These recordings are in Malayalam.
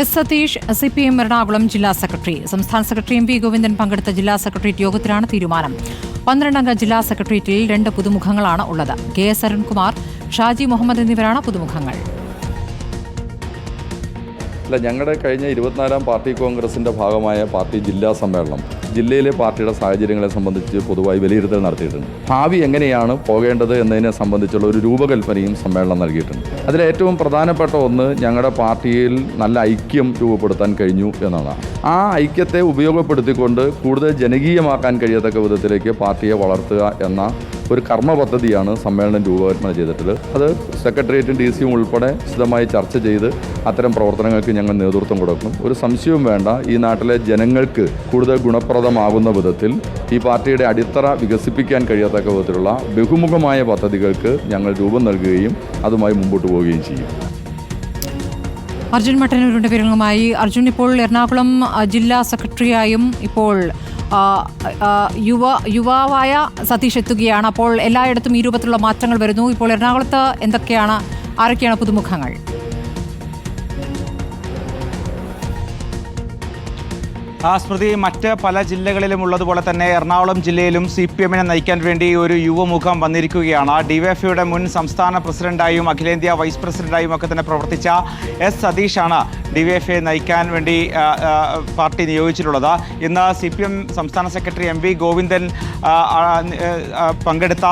S Satheesh C P M Ernakulam ജില്ലാ സെക്രട്ടറി. സംസ്ഥാന സെക്രട്ടറി എം വി ഗോവിന്ദൻ പങ്കെടുത്ത ജില്ലാ സെക്രട്ടേറിയറ്റ് യോഗത്തിലാണ് തീരുമാനം. പന്ത്രണ്ടംഗ ജില്ലാ സെക്രട്ടേറിയറ്റിൽ രണ്ട് പുതുമുഖങ്ങളാണ് ഉള്ളത്. കെ എസ് അരുൺകുമാർ ഷാജി മുഹമ്മദ് എന്നിവരാണ് പുതുമുഖങ്ങൾ. അല്ല ഞങ്ങളുടെ കഴിഞ്ഞ ഇരുപത്തിനാലാം പാർട്ടി കോൺഗ്രസിന്റെ ഭാഗമായ പാർട്ടി ജില്ലാ സമ്മേളനം ജില്ലയിലെ പാർട്ടിയുടെ സാഹചര്യങ്ങളെ സംബന്ധിച്ച് പൊതുവായി വിലയിരുത്തൽ നടത്തിയിട്ടുണ്ട്. ഭാവി എങ്ങനെയാണ് പോകേണ്ടത് എന്നതിനെ സംബന്ധിച്ചുള്ള ഒരു രൂപകൽപ്പനയും സമ്മേളനം നൽകിയിട്ടുണ്ട്. അതിലേറ്റവും പ്രധാനപ്പെട്ട ഒന്ന് ഞങ്ങളുടെ പാർട്ടിയിൽ നല്ല ഐക്യം രൂപപ്പെടുത്താൻ കഴിഞ്ഞു എന്നതാണ് ആ ഐക്യത്തെ ഉപയോഗപ്പെടുത്തിക്കൊണ്ട് കൂടുതൽ ജനകീയമാക്കാൻ കഴിയത്തക്ക വിധത്തിലേക്ക് പാർട്ടിയെ വളർത്തുക എന്ന ഒരു കർമ്മ പദ്ധതിയാണ് സമ്മേളനം രൂപകൽപ്പന ചെയ്തിട്ടുള്ളത്. അത് സെക്രട്ടേറിയറ്റും ഡി സിയും ഉൾപ്പെടെ വിശദമായി ചർച്ച ചെയ്ത് അത്തരം പ്രവർത്തനങ്ങൾക്ക് ഞങ്ങൾ നേതൃത്വം കൊടുക്കും. ഒരു സംശയവും വേണ്ട. ഈ നാട്ടിലെ ജനങ്ങൾക്ക് കൂടുതൽ ഗുണപ്രദമാകുന്ന വിധത്തിൽ ഈ പാർട്ടിയുടെ അടിത്തറ വികസിപ്പിക്കാൻ കഴിയത്തക്ക വിധത്തിലുള്ള ബഹുമുഖമായ പദ്ധതികൾക്ക് ഞങ്ങൾ രൂപം നൽകുകയും അതുമായി മുമ്പോട്ട് പോവുകയും ചെയ്യും. അർജുൻ മട്ടന്നൂരിന്റെ വിവരങ്ങളുമായി. അർജുൻ ഇപ്പോൾ എറണാകുളം ജില്ലാ സെക്രട്ടറിയായും ഇപ്പോൾ യുവ യുവാവായ സതീഷ് എത്തുകയാണ്. അപ്പോൾ എല്ലായിടത്തും ഈ രൂപത്തിലുള്ള മാറ്റങ്ങൾ വരുന്നു. ഇപ്പോൾ എറണാകുളത്ത് എന്തൊക്കെയാണ് ആരൊക്കെയാണ് പുതുമുഖങ്ങൾ? സ്മൃതി മറ്റ് പല ജില്ലകളിലും ഉള്ളതുപോലെ തന്നെ എറണാകുളം ജില്ലയിലും സി പി എമ്മിനെ നയിക്കാൻ വേണ്ടി ഒരു യുവമുഖം വന്നിരിക്കുകയാണ്. ഡിവൈഎഫ്ഐയുടെ മുൻ സംസ്ഥാന പ്രസിഡന്റായും അഖിലേന്ത്യാ വൈസ് പ്രസിഡന്റായും ഒക്കെ തന്നെ പ്രവർത്തിച്ച എസ് സതീഷാണ് ഡിവൈഎഫ്ഐ നയിക്കാൻ വേണ്ടി പാർട്ടി നിയോഗിച്ചിട്ടുള്ളത്. ഇന്ന് സി പി എം സംസ്ഥാന സെക്രട്ടറി എം വി ഗോവിന്ദൻ പങ്കെടുത്ത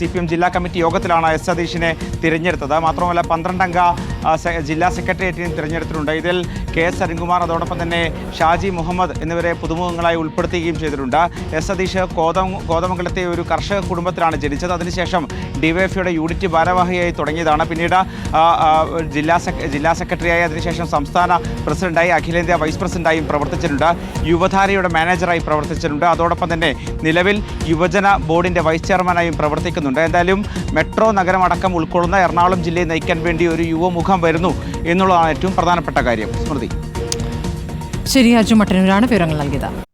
സി പി എം ജില്ലാ കമ്മിറ്റി യോഗത്തിലാണ് എസ് സതീഷിനെ തിരഞ്ഞെടുത്തത്. മാത്രമല്ല പന്ത്രണ്ടംഗ ജില്ലാ സെക്രട്ടേറിയറ്റിനെ തിരഞ്ഞെടുത്തിട്ടുണ്ട്. ഇതിൽ കെ എസ് അരുൺകുമാർ അതോടൊപ്പം തന്നെ ഷാജി മുഹമ്മദ് എന്നിവരെ പുതുമുഖങ്ങളായി ഉൾപ്പെടുത്തുകയും ചെയ്തിട്ടുണ്ട്. എസ് സതീഷ് കോതം കോതമംഗലത്തെ ഒരു കർഷക കുടുംബത്തിലാണ് ജനിച്ചത്. അതിനുശേഷം ഡിവൈഎഫ്ഐയുടെ യൂണിറ്റ് ഭാരവാഹിയായി തുടങ്ങിയതാണ്. പിന്നീട് ജില്ലാ ജില്ലാ സെക്രട്ടറിയായി അതിനുശേഷം സംസ്ഥാന പ്രസിഡന്റായി അഖിലേന്ത്യാ വൈസ് പ്രസിഡന്റായും പ്രവർത്തിച്ചിട്ടുണ്ട്. യുവധാരയുടെ മാനേജറായി പ്രവർത്തിച്ചിട്ടുണ്ട്. അതോടൊപ്പം തന്നെ നിലവിൽ യുവജന ബോർഡിന്റെ വൈസ് ചെയർമാനായും പ്രവർത്തിക്കുന്നുണ്ട്. എന്തായാലും മെട്രോ നഗരമടക്കം ഉൾക്കൊള്ളുന്ന എറണാകുളം ജില്ലയെ നയിക്കാൻ വേണ്ടി ഒരു യുവമുഖം വരുന്നു എന്നുള്ളതാണ് ഏറ്റവും പ്രധാനപ്പെട്ട കാര്യം. സ്മൃതി. ശരി അജു മട്ടന്നൂരാണ് വിവരങ്ങൾ നൽകിയത്.